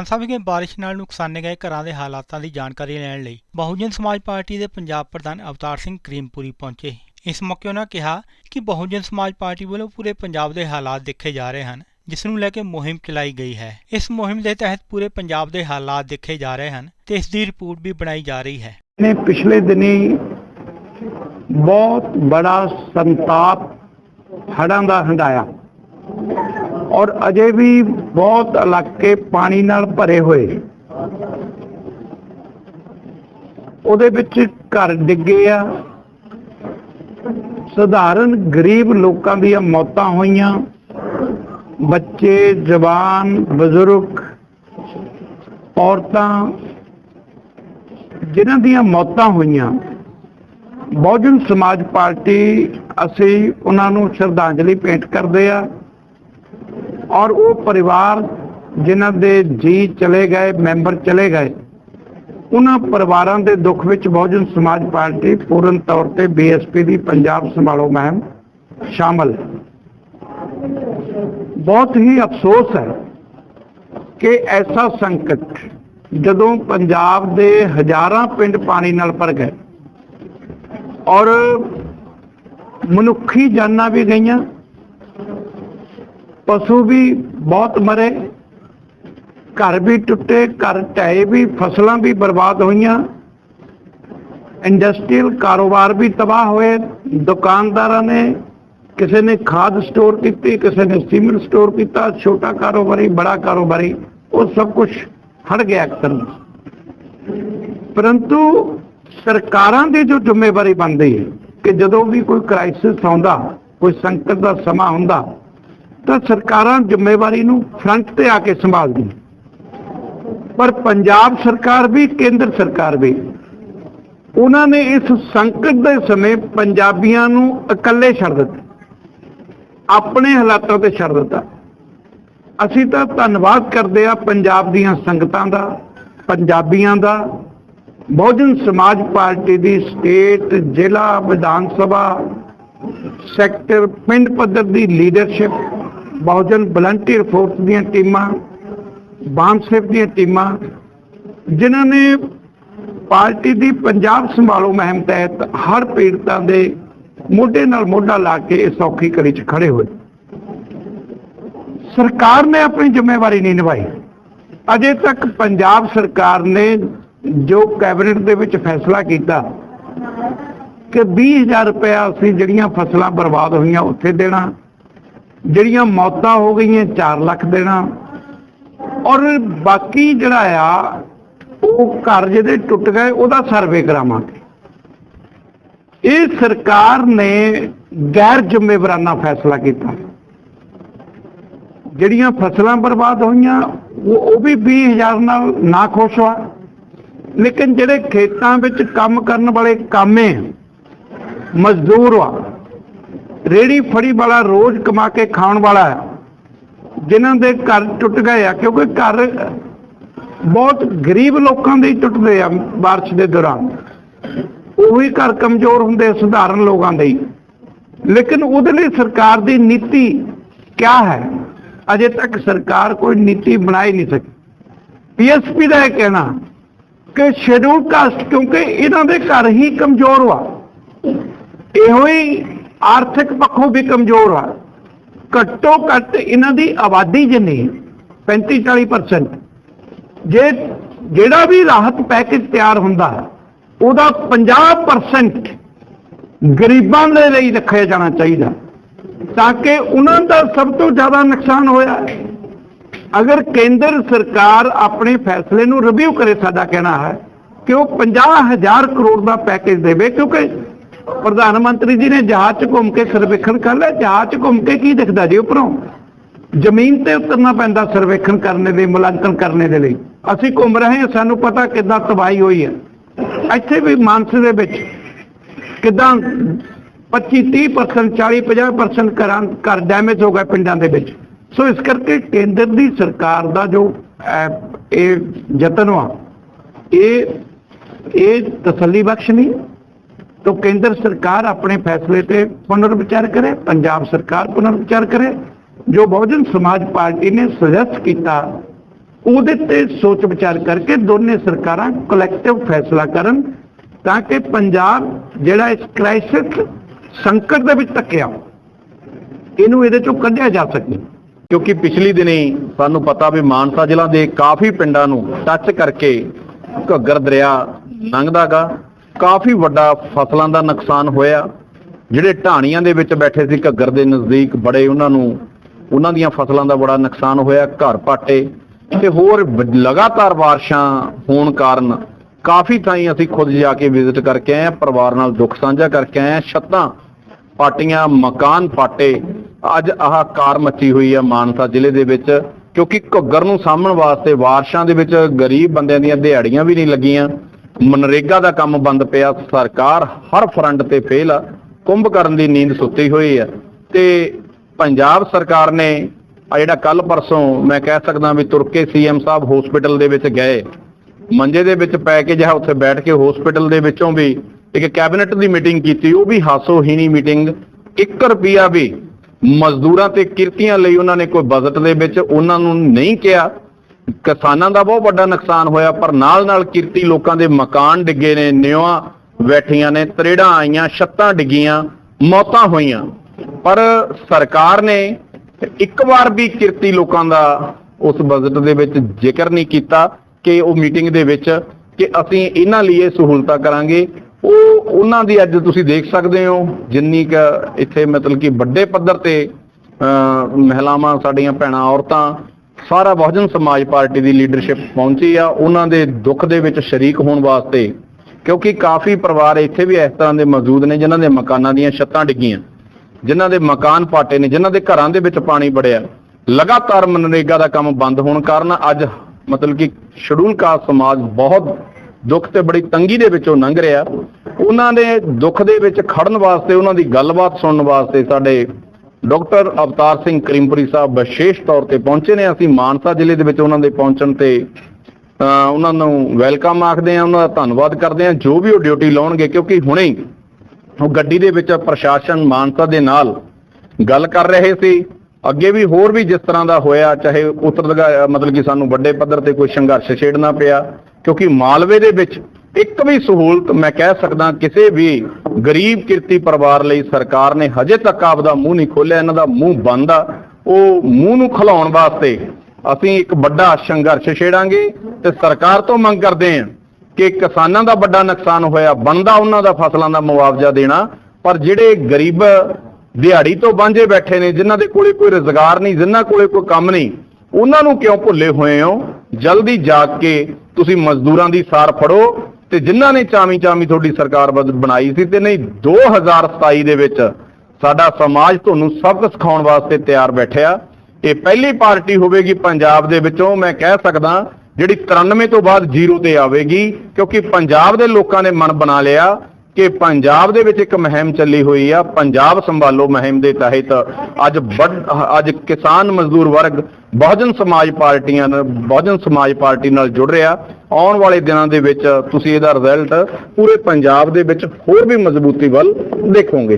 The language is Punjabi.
ਮਾਨਸਾ ਵਿਖੇ ਬਾਰਿਸ਼ ਨਾਲ ਨੁਕਸਾਨੇ ਗਏ ਘਰਾਂ ਦੇ ਹਾਲਾਤਾਂ ਦੀ ਜਾਣਕਾਰੀ ਲੈਣ ਲਈ ਬਹੁਜਨ ਸਮਾਜ ਪਾਰਟੀ ਦੇ ਪੰਜਾਬ ਪ੍ਰਧਾਨ ਅਵਤਾਰ ਸਿੰਘ ਕਰੀਮਪੁਰੀ ਪਹੁੰਚੇ। ਇਸ ਮੌਕੇ ਉਹਨਾਂ ਕਿਹਾ ਕਿ ਬਹੁਜਨ ਸਮਾਜ ਪਾਰਟੀ ਵੱਲੋਂ ਪੂਰੇ ਪੰਜਾਬ ਦੇ ਹਾਲਾਤ ਦੇਖੇ ਜਾ ਰਹੇ ਹਨ, ਜਿਸ ਨੂੰ ਲੈ ਕੇ ਮੁਹਿੰਮ ਚਲਾਈ ਗਈ ਹੈ। ਇਸ ਮੁਹਿੰਮ ਦੇ ਤਹਿਤ ਪੂਰੇ ਪੰਜਾਬ ਦੇ ਹਾਲਾਤ ਦੇਖੇ ਜਾ ਰਹੇ ਹਨ ਤੇ ਇਸ ਦੀ ਰਿਪੋਰਟ ਵੀ ਬਣਾਈ ਜਾ ਰਹੀ ਹੈ। ਨੇ ਪਿਛਲੇ ਦਿਨੀ ਬਹੁਤ ਬੜਾ ਸੰਤਾਪ ਹੜ੍ਹਾਂ ਦਾ ਹੰਡਾਇਆ ਔਰ ਅਜੇ ਵੀ ਬਹੁਤ ਇਲਾਕੇ ਪਾਣੀ ਨਾਲ ਭਰੇ ਹੋਏ। ਉਹਦੇ ਵਿੱਚ ਘਰ ਡਿੱਗੇ ਆ। ਸਧਾਰਨ ਗਰੀਬ ਲੋਕਾਂ ਦੀਆਂ ਮੌਤਾਂ ਹੋਈਆਂ। ਬੱਚੇ, ਜਵਾਨ, ਬਜ਼ੁਰਗ, ਔਰਤਾਂ, ਜਿਨ੍ਹਾਂ ਦੀਆਂ ਮੌਤਾਂ ਹੋਈਆਂ। ਬਹੁਜਨ ਸਮਾਜ ਪਾਰਟੀ ਅਸੀਂ ਉਹਨਾਂ ਨੂੰ ਸ਼ਰਧਾਂਜਲੀ ਭੇਂਟ ਕਰਦੇ ਆ। ਔਰ ਉਹ ਪਰਿਵਾਰ ਜਿਨ੍ਹਾਂ ਦੇ ਜੀ ਚਲੇ ਗਏ, ਮੈਂਬਰ ਚਲੇ ਗਏ, ਉਹਨਾਂ ਪਰਿਵਾਰਾਂ ਦੇ ਦੁੱਖ ਵਿੱਚ ਬਹੁਜਨ ਸਮਾਜ ਪਾਰਟੀ ਪੂਰਨ ਤੌਰ ਤੇ ਬੀਐਸਪੀ ਦੀ ਪੰਜਾਬ ਸੰਭਾਲੋ ਮਹਿਮ ਸ਼ਾਮਲ ਹੈ। ਬਹੁਤ ਹੀ ਅਫਸੋਸ ਹੈ ਕਿ ਐਸਾ ਸੰਕਟ ਜਦੋਂ ਪੰਜਾਬ ਦੇ ਹਜ਼ਾਰਾਂ ਪਿੰਡ ਪਾਣੀ ਨਾਲ ਭਰ ਗਏ ਔਰ ਮਨੁੱਖੀ ਜਾਨਾਂ ਵੀ ਗਈਆਂ ਪਸ਼ੂ ਵੀ ਬਹੁਤ ਮਰੇ, ਘਰ ਵੀ ਟੁੱਟੇ, ਘਰ ਢਹਿ ਵੀ, ਫਸਲਾਂ ਵੀ ਬਰਬਾਦ ਹੋਈਆਂ। ਇੰਡਸਟਰੀਅਲ ਕਾਰੋਬਾਰ ਵੀ ਤਬਾਹ ਹੋਏ। ਦੁਕਾਨਦਾਰਾਂ ਨੇ ਕਿਸੇ ਨੇ ਖਾਦ ਸਟੋਰ ਕੀਤੀ, ਕਿਸੇ ਨੇ ਸੀਮੈਂਟ ਸਟੋਰ ਕੀਤਾ, ਛੋਟਾ ਕਾਰੋਬਾਰੀ, ਬੜਾ ਕਾਰੋਬਾਰੀ, ਉਹ ਸਭ ਕੁਝ ਹਟ ਗਿਆ ਅਕਸਰ। ਪਰੰਤੂ ਸਰਕਾਰਾਂ ਦੀ ਜੋ ਜ਼ਿੰਮੇਵਾਰੀ ਬਣਦੀ ਹੈ ਕਿ ਜਦੋਂ ਵੀ ਕੋਈ ਕ੍ਰਾਈਸਿਸ ਆਉਂਦਾ, ਕੋਈ ਸੰਕਟ ਦਾ ਸਮਾਂ ਹੁੰਦਾ ਤਾਂ ਸਰਕਾਰਾਂ ਜ਼ਿੰਮੇਵਾਰੀ ਨੂੰ ਫਰੰਟ ਤੇ ਆ ਕੇ ਸੰਭਾਲਦੀ ਪਰ ਪੰਜਾਬ ਸਰਕਾਰ ਵੀ, ਕੇਂਦਰ ਸਰਕਾਰ ਵੀ, ਉਹਨਾਂ ਨੇ ਇਸ ਸੰਕਟ ਦੇ ਸਮੇਂ ਪੰਜਾਬੀਆਂ ਨੂੰ ਇਕੱਲੇ ਛੱਡ ਦਿੱਤਾ। ਆਪਣੇ ਹਾਲਾਤਾਂ ਤੇ ਛੱਡ ਦਿੱਤਾ। ਅਸੀਂ ਤਾਂ ਧੰਨਵਾਦ ਕਰਦੇ ਆ ਪੰਜਾਬ ਦੀਆਂ ਸੰਗਤਾਂ ਦਾ, ਪੰਜਾਬੀਆਂ ਦਾ। ਬਹੁਜਨ ਸਮਾਜ ਪਾਰਟੀ ਦੀ ਸਟੇਟ, ਜ਼ਿਲ੍ਹਾ, ਵਿਧਾਨ ਸਭਾ, ਸੈਕਟਰ, ਪਿੰਡ ਪੱਧਰ ਦੀ ਲੀਡਰਸ਼ਿਪ ਬਹੁਜਨ ਵਲੰਟੀਅਰ ਫੋਰਸ ਦੀਆਂ ਟੀਮਾਂ ਬਾਂਸੇਫ ਦੀਆਂ ਟੀਮਾਂ, ਜਿਨ੍ਹਾਂ ਨੇ ਪਾਰਟੀ ਦੀ ਪੰਜਾਬ ਸੰਭਾਲੋ ਮੁਹਿੰਮ ਤਹਿਤ ਹਰ ਪੀੜਤਾਂ ਦੇ ਮੋਢੇ ਨਾਲ ਮੋਢਾ ਲਾ ਕੇ ਇਸ ਔਖੀ ਘੜੀ 'ਚ ਖੜੇ ਹੋਏ। ਸਰਕਾਰ ਨੇ ਆਪਣੀ ਜ਼ਿੰਮੇਵਾਰੀ ਨਹੀਂ ਨਿਭਾਈ। ਅਜੇ ਤੱਕ ਪੰਜਾਬ ਸਰਕਾਰ ਨੇ ਜੋ ਕੈਬਨਿਟ ਦੇ ਵਿੱਚ ਫੈਸਲਾ ਕੀਤਾ ਕਿ 20000 ਰੁਪਇਆ ਅਸੀਂ ਜਿਹੜੀਆਂ ਫਸਲਾਂ ਬਰਬਾਦ ਹੋਈਆਂ ਉੱਥੇ ਦੇਣਾ ਜਿਹੜੀਆਂ ਮੌਤਾਂ ਹੋ ਗਈਆਂ 4 ਲੱਖ ਦੇਣਾ। ਔਰ ਬਾਕੀ ਜਿਹੜਾ ਆ, ਉਹ ਘਰ ਜਿਹਦੇ ਟੁੱਟ ਗਏ, ਉਹਦਾ ਸਰਵੇ ਕਰਾਵਾਂਗੇ। ਇਹ ਸਰਕਾਰ ਨੇ ਗੈਰ ਜ਼ਿੰਮੇਵਾਰਾਨਾ ਫੈਸਲਾ ਕੀਤਾ। ਜਿਹੜੀਆਂ ਫਸਲਾਂ ਬਰਬਾਦ ਹੋਈਆਂ, ਉਹ ਉਹ ਵੀ 20000 ਨਾਲ ਨਾ ਖੁਸ਼ ਹੋਆ ਲੇਕਿਨ ਜਿਹੜੇ ਖੇਤਾਂ ਵਿੱਚ ਕੰਮ ਕਰਨ ਵਾਲੇ ਕਾਮੇ, ਮਜ਼ਦੂਰ ਆ ਰੇੜੀ ਫੜੀ ਵਾਲਾ ਰੋਜ਼ ਕਮਾ ਕੇ ਖਾਣ ਵਾਲਾ ਹੈ। ਜਿਨ੍ਹਾਂ ਦੇ ਘਰ ਟੁੱਟ ਗਏ ਆ, ਕਿਉਂਕਿ ਘਰ ਬਹੁਤ ਗਰੀਬ ਲੋਕਾਂ ਦੇ ਟੁੱਟਦੇ ਆ ਬਾਰਿਸ਼ ਦੇ ਦੌਰਾਨ। ਉਹੀ ਘਰ ਕਮਜ਼ੋਰ ਹੁੰਦੇ ਸਧਾਰਨ ਲੋਕਾਂ ਦੇ ਲੇਕਿਨ ਉਹਦੇ ਲਈ ਸਰਕਾਰ ਦੀ ਨੀਤੀ ਕਿਆ ਹੈ? ਅਜੇ ਤੱਕ ਸਰਕਾਰ ਕੋਈ ਨੀਤੀ ਬਣਾਈ ਨਹੀਂ ਸਕੀ। ਪੀਐਸਪੀ ਦਾ ਇਹ ਕਹਿਣਾ ਕਿ ਸ਼ੈਡਿਊਲ ਕਾਸਟ ਕਿਉਂਕਿ ਇਹਨਾਂ ਦੇ ਘਰ ਹੀ ਕਮਜ਼ੋਰ ਵਾ। ਇਹੋ ਹੀ ਆਰਥਿਕ ਪੱਖੋਂ ਵੀ ਕਮਜ਼ੋਰ ਆ। ਘੱਟੋ ਘੱਟ ਇਹਨਾਂ ਦੀ ਆਬਾਦੀ ਜਿੰਨੀ 35 40% ਜੇ ਜਿਹੜਾ ਵੀ ਰਾਹਤ ਪੈਕੇਜ ਤਿਆਰ ਹੁੰਦਾ, ਉਹਦਾ 50% ਗਰੀਬਾਂ ਦੇ ਲਈ ਰੱਖਿਆ ਜਾਣਾ ਚਾਹੀਦਾ, ਤਾਂ ਕਿ ਉਹਨਾਂ ਦਾ ਸਭ ਤੋਂ ਜ਼ਿਆਦਾ ਨੁਕਸਾਨ ਹੋਇਆ। ਅਗਰ ਕੇਂਦਰ ਸਰਕਾਰ ਆਪਣੇ ਫੈਸਲੇ ਨੂੰ ਰਿਵਿਊ ਕਰੇ, ਸਾਡਾ ਕਹਿਣਾ ਹੈ ਕਿ ਉਹ 50000 ਕਰੋੜ ਦਾ ਪੈਕੇਜ ਦੇਵੇ, ਕਿਉਂਕਿ ਪ੍ਰਧਾਨ ਮੰਤਰੀ ਜੀ ਨੇ ਜਹਾਜ਼ 'ਚ ਘੁੰਮ ਕੇ ਸਰਵੇਖਣ ਕਰ ਲਿਆ। ਜਹਾਜ਼ 'ਚ ਘੁੰਮ ਕੇ ਕੀ ਦਿਖਦਾ ਜੀ ਉੱਪਰੋਂ? ਜ਼ਮੀਨ ਤੇ ਉਤਰਨਾ ਪੈਂਦਾ ਸਰਵੇਖਣ ਕਰਨ ਦੇ, ਮੁਲਾਂਕਣ ਕਰਨ ਦੇ ਲਈ। ਅਸੀਂ ਘੁੰਮ ਰਹੇ ਹਾਂ, ਸਾਨੂੰ ਪਤਾ ਕਿੱਦਾਂ ਤਬਾਹੀ ਹੋਈ ਹੈ। ਇੱਥੇ ਵੀ ਮਾਨਸੇ ਦੇ ਵਿੱਚ ਕਿੱਦਾਂ 25 30% 40 50% ਘਰਾਂ, ਘਰ ਡੈਮੇਜ ਹੋ ਗਏ ਪਿੰਡਾਂ ਦੇ ਵਿੱਚ। ਸੋ ਇਸ ਕਰਕੇ ਕੇਂਦਰ ਦੀ ਸਰਕਾਰ ਦਾ ਜੋ ਇਹ ਯਤਨ ਵਾ, ਇਹ ਇਹ ਤਸੱਲੀ ਬਖਸ਼ ਨਹੀਂ तो केंद्र सरकार अपने फैसले पे पुनर्विचार करे पंजाब सरकार पुनर्विचार करे जो बहुजन समाज पार्टी ने सजेस्ट किया ਉਹਦੇ ਤੇ ਸੋਚ ਵਿਚਾਰ ਕਰਕੇ ਦੋਨੇ ਸਰਕਾਰਾਂ ਕਲੈਕਟਿਵ ਫੈਸਲਾ ਕਰਨ ਤਾਂ ਕਿ ਪੰਜਾਬ ਜਿਹੜਾ ਇਸ ਕ੍ਰਾਈਸਿਸ ਸੰਕਟ ਦੇ ਵਿੱਚ ਟੱਕਿਆ ਇਹਨੂੰ ਇਹਦੇ ਚੋਂ ਕੱਢਿਆ ਜਾ ਸਕੇ ਕਿਉਂਕਿ ਪਿਛਲੀ ਦਿਨੀ ਸਾਨੂੰ ਪਤਾ ਵੀ ਮਾਨਸਾ ਜ਼ਿਲ੍ਹਾ ਦੇ ਕਾਫੀ ਪਿੰਡਾਂ ਨੂੰ ਟੱਚ ਕਰਕੇ ਘੱਗਰ ਦਰਿਆ ਲੰਘਦਾਗਾ ਕਾਫੀ ਵੱਡਾ ਫਸਲਾਂ ਦਾ ਨੁਕਸਾਨ ਹੋਇਆ। ਜਿਹੜੇ ਢਾਣੀਆਂ ਦੇ ਵਿੱਚ ਬੈਠੇ ਸੀ ਘੱਗਰ ਦੇ ਨਜ਼ਦੀਕ, ਬੜੇ ਉਹਨਾਂ ਨੂੰ, ਉਹਨਾਂ ਦੀਆਂ ਫਸਲਾਂ ਦਾ ਬੜਾ ਨੁਕਸਾਨ ਹੋਇਆ, ਘਰ ਪਾਟੇ ਤੇ ਹੋਰ ਲਗਾਤਾਰ ਬਾਰਿਸ਼ਾਂ ਹੋਣ ਕਾਰਨ ਕਾਫੀ ਥਾਈਂ ਅਸੀਂ ਖੁਦ ਜਾ ਕੇ ਵਿਜ਼ਿਟ ਕਰਕੇ ਆਏ ਹਾਂ, ਪਰਿਵਾਰ ਨਾਲ ਦੁੱਖ ਸਾਂਝਾ ਕਰਕੇ ਆਏ ਹਾਂ। ਛੱਤਾਂ ਪਾਟੀਆਂ, ਮਕਾਨ ਪਾਟੇ, ਅੱਜ ਆਹ ਕਾਰ ਮੱਚੀ ਹੋਈ ਹੈ ਮਾਨਸਾ ਜ਼ਿਲ੍ਹੇ ਦੇ ਵਿੱਚ, ਕਿਉਂਕਿ ਘੱਗਰ ਨੂੰ ਸਾਂਭਣ ਵਾਸਤੇ ਬਾਰਿਸ਼ਾਂ ਦੇ ਵਿੱਚ ਗਰੀਬ ਬੰਦਿਆਂ ਦੀਆਂ ਦਿਹਾੜੀਆਂ ਵੀ ਨਹੀਂ ਲੱਗੀਆਂ। ਮਨਰੇਗਾ ਦਾ ਕੰਮ ਬੰਦ ਪਿਆ। ਸਰਕਾਰ ਹਰ ਫਰੰਟ ਤੇ ਫੇਲ ਆ। ਕੁੰਭ ਕਰਨ ਦੀ ਨੀਂਦ ਸੁੱਤੀ ਹੋਈ ਆ। ਤੇ ਪੰਜਾਬ ਸਰਕਾਰ ਨੇ ਆ ਜਿਹੜਾ ਕੱਲ ਪਰਸੋਂ ਮੈਂ ਕਹਿ ਸਕਦਾ ਵੀ ਤੁਰ ਕੇ ਸੀਐਮ ਸਾਹਿਬ ਹਸਪੀਟਲ ਦੇ ਵਿੱਚ ਗਏ। ਮੰਜੇ ਦੇ ਵਿੱਚ ਪੈ ਕੇ ਜਿਹੜਾ ਉੱਥੇ ਬੈਠ ਕੇ ਹਸਪੀਟਲ ਦੇ ਵਿੱਚੋਂ ਵੀ ਇੱਕ ਕੈਬਨਿਟ ਦੀ ਮੀਟਿੰਗ ਕੀਤੀ। ਉਹ ਵੀ ਹਾਸੋਹੀਣੀ ਮੀਟਿੰਗ। 1 ਰੁਪਿਆ ਵੀ ਮਜ਼ਦੂਰਾਂ ਤੇ ਕਿਰਤੀਆਂ ਲਈ ਉਹਨਾਂ ਨੇ ਕੋਈ ਬਜਟ ਦੇ ਵਿੱਚ ਉਹਨਾਂ ਨੂੰ ਨਹੀਂ ਕਿਹਾ। ਕਿਸਾਨਾਂ ਦਾ ਬਹੁਤ ਵੱਡਾ ਨੁਕਸਾਨ ਹੋਇਆ ਪਰ ਨਾਲ ਨਾਲ ਕਿਰਤੀ ਲੋਕਾਂ ਦੇ ਮਕਾਨ ਡਿੱਗੇ ਨੇ ਨਿਉਆਂ ਬੈਠੀਆਂ ਨੇ ਤਰੇੜਾਂ ਆਈਆਂ ਛੱਤਾਂ ਡਿੱਗੀਆਂ ਮੌਤਾਂ ਹੋਈਆਂ। ਪਰ ਸਰਕਾਰ ਨੇ ਇੱਕ ਵਾਰ ਵੀ ਕਿਰਤੀ ਲੋਕਾਂ ਦਾ ਉਸ ਬਜਟ ਦੇ ਵਿੱਚ ਜ਼ਿਕਰ ਨਹੀਂ ਕੀਤਾ ਕਿ ਉਹ ਮੀਟਿੰਗ ਦੇ ਵਿੱਚ ਕਿ ਅਸੀਂ ਇਹਨਾਂ ਲਈ ਇਹ ਸਹੂਲਤਾਂ ਕਰਾਂਗੇ। ਉਹ ਉਹਨਾਂ ਦੀ ਅੱਜ ਤੁਸੀਂ ਦੇਖ ਸਕਦੇ ਹੋ ਜਿੰਨੀ ਕ ਇੱਥੇ ਮਤਲਬ ਕਿ ਵੱਡੇ ਪੱਧਰ ਤੇ ਅਹ, ਮਹਿਲਾਵਾਂ ਸਾਡੀਆਂ ਭੈਣਾਂ ਔਰਤਾਂ ਸਾਰਾ ਬਹੁਜਨ ਸਮਾਜ ਪਾਰਟੀ ਦੀ ਲੀਡਰਸ਼ਿਪ ਪਹੁੰਚੀ ਆ। ਉਹਨਾਂ ਦੇ ਦੁੱਖ ਦੇ ਵਿੱਚ ਸ਼ਰੀਕ ਹੋਣ ਵਾਸਤੇ, ਕਿਉਂਕਿ ਕਾਫੀ ਪਰਿਵਾਰ ਇੱਥੇ ਵੀ ਇਸ ਤਰ੍ਹਾਂ ਦੇ ਮੌਜੂਦ ਨੇ, ਜਿਨ੍ਹਾਂ ਦੇ ਮਕਾਨਾਂ ਦੀਆਂ ਛੱਤਾਂ ਡਿੱਗੀਆਂ, ਜਿਨ੍ਹਾਂ ਦੇ ਮਕਾਨ ਪਾਟੇ ਨੇ, ਜਿਨ੍ਹਾਂ ਦੇ ਘਰਾਂ ਦੇ ਵਿੱਚ ਪਾਣੀ ਵੜਿਆ। ਲਗਾਤਾਰ ਮਨਰੇਗਾ ਦਾ ਕੰਮ ਬੰਦ ਹੋਣ ਕਾਰਨ ਅੱਜ ਮਤਲਬ ਕਿ ਸ਼ਡਿਊਲ ਕਾਸਟ ਸਮਾਜ ਬਹੁਤ ਦੁੱਖ ਤੇ ਬੜੀ ਤੰਗੀ ਦੇ ਵਿੱਚੋਂ ਲੰਘ ਰਿਹਾ। ਉਹਨਾਂ ਦੇ ਦੁੱਖ ਦੇ ਵਿੱਚ ਖੜਨ ਵਾਸਤੇ, ਉਹਨਾਂ ਦੀ ਗੱਲਬਾਤ ਸੁਣਨ ਵਾਸਤੇ ਸਾਡੇ ਡਾਕਟਰ ਅਵਤਾਰ ਸਿੰਘ ਕਰੀਮਪੁਰੀ ਸਾਹਿਬ ਵਿਸ਼ੇਸ਼ ਤੌਰ ਤੇ ਪਹੁੰਚੇ ਨੇ। ਅਸੀਂ ਮਾਨਸਾ ਜ਼ਿਲ੍ਹੇ ਦੇ ਵਿੱਚ ਉਹਨਾਂ ਦੇ ਪਹੁੰਚਣ ਤੇ ਉਹਨਾਂ ਨੂੰ ਵੈਲਕਮ ਆਖਦੇ ਆ ਉਹਨਾਂ ਦਾ ਧੰਨਵਾਦ ਕਰਦੇ ਆ ਜੋ ਵੀ ਉਹ ਡਿਊਟੀ ਲਾਉਣਗੇ, ਕਿਉਂਕਿ ਹੁਣੇ ਹੀ ਉਹ ਗੱਡੀ ਦੇ ਵਿੱਚ ਪ੍ਰਸ਼ਾਸਨ ਮਾਨਸਾ ਦੇ ਨਾਲ ਗੱਲ ਕਰ ਰਹੇ ਸੀ। ਅੱਗੇ ਵੀ ਹੋਰ ਵੀ ਜਿਸ ਤਰ੍ਹਾਂ ਦਾ ਹੋਇਆ, ਚਾਹੇ ਉੱਤਰ ਮਤਲਬ ਕਿ ਸਾਨੂੰ ਵੱਡੇ ਪੱਧਰ ਤੇ ਕੋਈ ਸੰਘਰਸ਼ ਛੇੜਨਾ ਪਿਆ, ਕਿਉਂਕਿ ਮਾਲਵੇ ਦੇ ਵਿੱਚ ਇੱਕ ਵੀ ਸਹੂਲਤ ਮੈਂ ਕਹਿ ਸਕਦਾ, ਕਿਸੇ ਵੀ ਗਰੀਬ ਕਿਰਤੀ ਪਰਿਵਾਰ ਲਈ ਸਰਕਾਰ ਨੇ ਹਜੇ ਤੱਕ ਆਪਦਾ ਮੂੰਹ ਨਹੀਂ ਖੋਲਿਆ ਇਹਨਾਂ ਦਾ ਮੂੰਹ ਬੰਦ ਆ। ਉਹ ਮੂੰਹ ਨੂੰ ਖਲਾਉਣ ਵਾਸਤੇ ਅਸੀਂ ਇੱਕ ਵੱਡਾ ਸੰਘਰਸ਼ ਛੇੜਾਂਗੇ ਤੇ ਸਰਕਾਰ ਤੋਂ ਮੰਗ ਕਰਦੇ ਹਾਂ ਕਿ ਕਿਸਾਨਾਂ ਦਾ ਵੱਡਾ ਨੁਕਸਾਨ ਹੋਇਆ, ਬਣਦਾ ਉਹਨਾਂ ਦਾ ਫਸਲਾਂ ਦਾ ਮੁਆਵਜ਼ਾ ਦੇਣਾ, ਪਰ ਜਿਹੜੇ ਗਰੀਬ ਦਿਹਾੜੀ ਤੋਂ ਵਾਂਝੇ ਬੈਠੇ ਨੇ, ਜਿਨ੍ਹਾਂ ਦੇ ਕੋਲੇ ਕੋਈ ਰੁਜ਼ਗਾਰ ਨਹੀਂ, ਜਿਨ੍ਹਾਂ ਕੋਲੇ ਕੋਈ ਕੰਮ ਨਹੀਂ, ਉਹਨਾਂ ਨੂੰ ਕਿਉਂ ਭੁੱਲੇ ਹੋਏ ਹੋ? ਜਲਦੀ ਜਾਗ ਕੇ ਤੁਸੀਂ ਮਜ਼ਦੂਰਾਂ ਦੀ ਸਾਰ ਫੜੋ ਤੇ ਜਿਨ੍ਹਾਂ ਨੇ ਚਾਮੀ ਚਾਮੀ ਤੁਹਾਡੀ ਸਰਕਾਰ ਬਣਾਈ ਸੀ ਤੇ ਨਹੀਂ 2027 ਦੇ ਵਿੱਚ ਸਾਡਾ ਸਮਾਜ ਤੁਹਾਨੂੰ ਸਬਕ ਸਿਖਾਉਣ ਵਾਸਤੇ ਤਿਆਰ ਬੈਠਿਆ। ਇਹ ਪਹਿਲੀ ਪਾਰਟੀ ਹੋਵੇਗੀ ਪੰਜਾਬ ਦੇ ਵਿੱਚੋਂ, ਮੈਂ ਕਹਿ ਸਕਦਾ ਜਿਹੜੀ 93 ਤੋਂ ਬਾਅਦ ਜ਼ੀਰੋ ਤੇ ਆਵੇਗੀ, ਕਿਉਂਕਿ ਪੰਜਾਬ ਦੇ ਲੋਕਾਂ ਨੇ ਮਨ ਬਣਾ ਲਿਆ। ਕਿ ਪੰਜਾਬ ਦੇ ਵਿੱਚ ਇੱਕ ਮੁਹਿੰਮ ਚੱਲੀ ਹੋਈ ਆ, ਪੰਜਾਬ ਸੰਭਾਲੋ ਮੁਹਿੰਮ ਦੇ ਤਹਿਤ ਅੱਜ ਵੱਡ- ਅੱਜ ਕਿਸਾਨ ਮਜ਼ਦੂਰ ਵਰਗ ਬਹੁਜਨ ਸਮਾਜ ਪਾਰਟੀਆਂ ਨਾਲ, ਬਹੁਜਨ ਸਮਾਜ ਪਾਰਟੀ ਨਾਲ ਜੁੜ ਰਿਹਾ। ਆਉਣ ਵਾਲੇ ਦਿਨਾਂ ਦੇ ਵਿੱਚ ਤੁਸੀਂ ਇਹਦਾ ਰਿਜ਼ਲਟ ਪੂਰੇ ਪੰਜਾਬ ਦੇ ਵਿੱਚ ਹੋਰ ਵੀ ਮਜ਼ਬੂਤੀ ਵੱਲ ਦੇਖੋਗੇ।